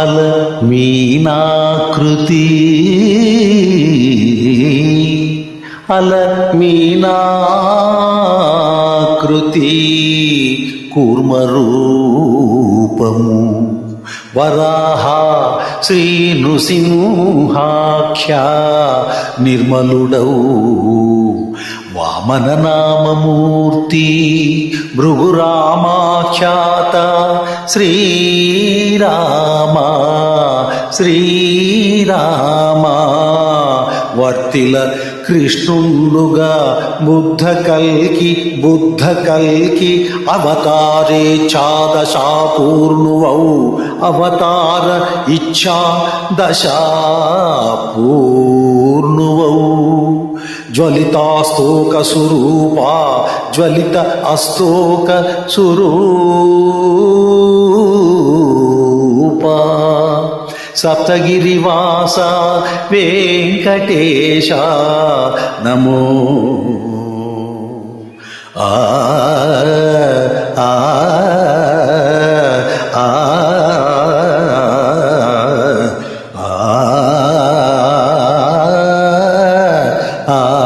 అల మీనాకృతి. అల మీనాకృతి కూర్మరూపము. వరాహ శ్రీ నిర్మలుడౌ. నిర్మలుడవు భృగురామాఖ్యాత శ్రీరామ శ్రీరామ. వర్తిల కృష్ణుండుగా బుద్ధ కల్కి బుద్ధ కల్కి అవతారే చాదశాపూర్ణువౌ. అవతార ఇచ్చా దశా పూర్ణువౌ జ్వలితాస్తోక సురూపా జ్వలిత అస్తోక సురూపా. సప్తగిరివాస వెంకటేశ నమో. ఆ ఆ ఆ ఆ ఆ.